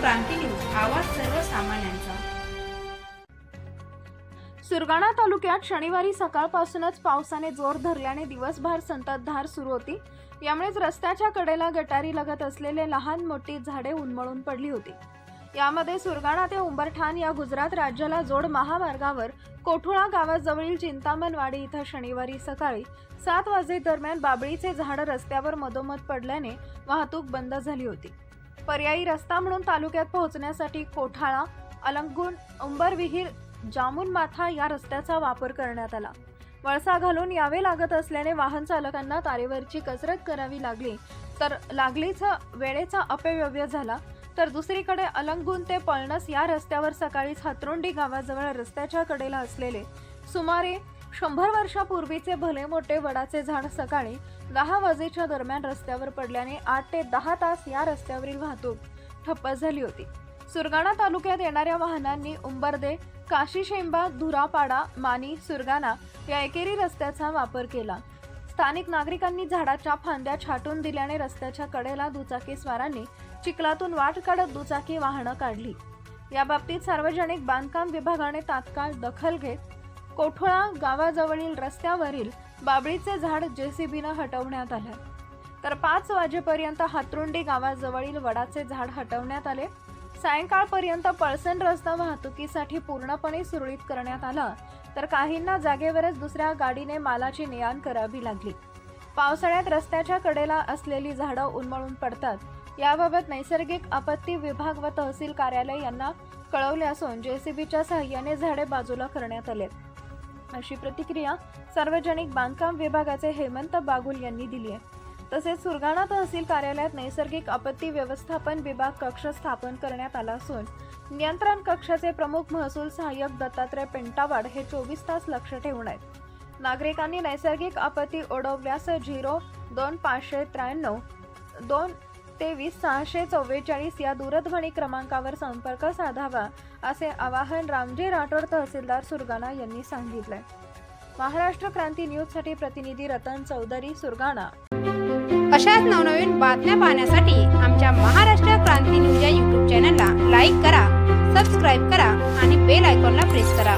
क्रांती news आवाज सर्वसामान्यांचा. सुरगाणा तालुक्यात शनिवारी सकाळपासूनच पावसाने जोर धरल्याने दिवसभर संततधार सुरू होती. यामुळेच रस्त्याच्या कडेला गटारी लगत असलेले लहान मोठी झाडे उन्मळून पडली होती. यामध्ये सुरगाणा ते उंबरठाण या गुजरात राज्याला जोड महामार्गावर कोठुळा गावाजवळील चिंतामणवाडी इथं शनिवारी सकाळी सात वाजे दरम्यान बाबळीचे झाड रस्त्यावर मधोमध पडल्याने वाहतूक बंद झाली होती. पर्यायी रस्ता म्हणून तालुक्यात पोहोचण्यासाठी कोठाळा अलंगुण उंबरविहीर जामून माथा या रस्त्याचा वापर करण्यात आला. वळसा घालून यावे लागत असल्याने वाहन चालकांना तारेवरची कसरत करावी लागली. तर लागलीच वेळेचा अपव्यव्य झाला. तर दुसरीकडे अलंगून ते पळणस या रस्त्यावर सकाळीच हातरुंडी गावाजवळ रस्त्याच्या कडेला असलेले सुमारे शंभर वर्षापूर्वीचे भले मोठे वडाचे झाड सकाळी दहा वाजेच्या दरम्यान रस्त्यावर पडल्याने आठ ते दहा तास या रस्त्यावरील वाहतूक ठप्प झाली होती. सुरगाणा तालुक्यात येणाऱ्या वाहनांनी उंबरदे काशीशेंबा धुरापाडा मानी सुरगाणा या एकेरी रस्त्याचा वापर केला. स्थानिक नागरिकांनी झाडाच्या फांद्या छाटून दिल्याने रस्त्याच्या कडेला दुचाकी स्वारांनी चिखलातून वाट काढत दुचाकी वाहनं काढली. या बाबतीत सार्वजनिक बांधकाम विभागाने तात्काळ दखल घेत कोठोळा गावाजवळील रस्त्यावरील बाबळीचे झाड जेसीबीनं हटवण्यात आलं. तर पाच वाजेपर्यंत हातरुंडी गावाजवळील वडाचे झाड हटवण्यात आले. सायंकाळपर्यंत पळसण रस्ता वाहतुकीसाठी पूर्णपणे सुरळीत करण्यात आला. तर काहींना जागेवरच दुसऱ्या गाडीने मालाची ने करावी लागली. पावसाळ्यात रस्त्याच्या कडेला असलेली झाडं उन्मळून पडतात. याबाबत नैसर्गिक आपत्ती विभाग व तहसील कार्यालय यांना कळवले असून जेसीबीच्या सहाय्याने झाडे बाजूला करण्यात आले. अशी प्रतिक्रिया सार्वजनिक बांधकाम विभागाचे हेमंत बागुल यांनी दिली आहे. तसेच सुरगाणा तहसील कार्यालयात नैसर्गिक आपत्ती व्यवस्थापन विभाग कक्ष स्थापन करण्यात आला असून नियंत्रण कक्षाचे प्रमुख महसूल सहाय्यक दत्तात्रय पेंटावाड हे चोवीस तास लक्ष ठेवून आहेत. नागरिकांनी नैसर्गिक आपत्ती ओढवल्यास झिरो दोन पाचशे त्र्याण्णव दोन तेवीस सहाशे चव्वेचाळीस या दूरध्वनी क्रमांकावर संपर्क साधावा असे आवाहन रामजी राठोड तहसीलदार सुरगाणा यांनी सांगितलंय महाराष्ट्र क्रांती न्यूजसाठी प्रतिनिधी रतन चौधरी सुरगाणा. अशाच नवनवीन बातम्या पाहण्यासाठी आमच्या महाराष्ट्र क्रांती न्यूज या यूट्यूब चॅनलला लाईक करा सबस्क्राईब करा आणि बेल आयकॉनला प्रेस करा.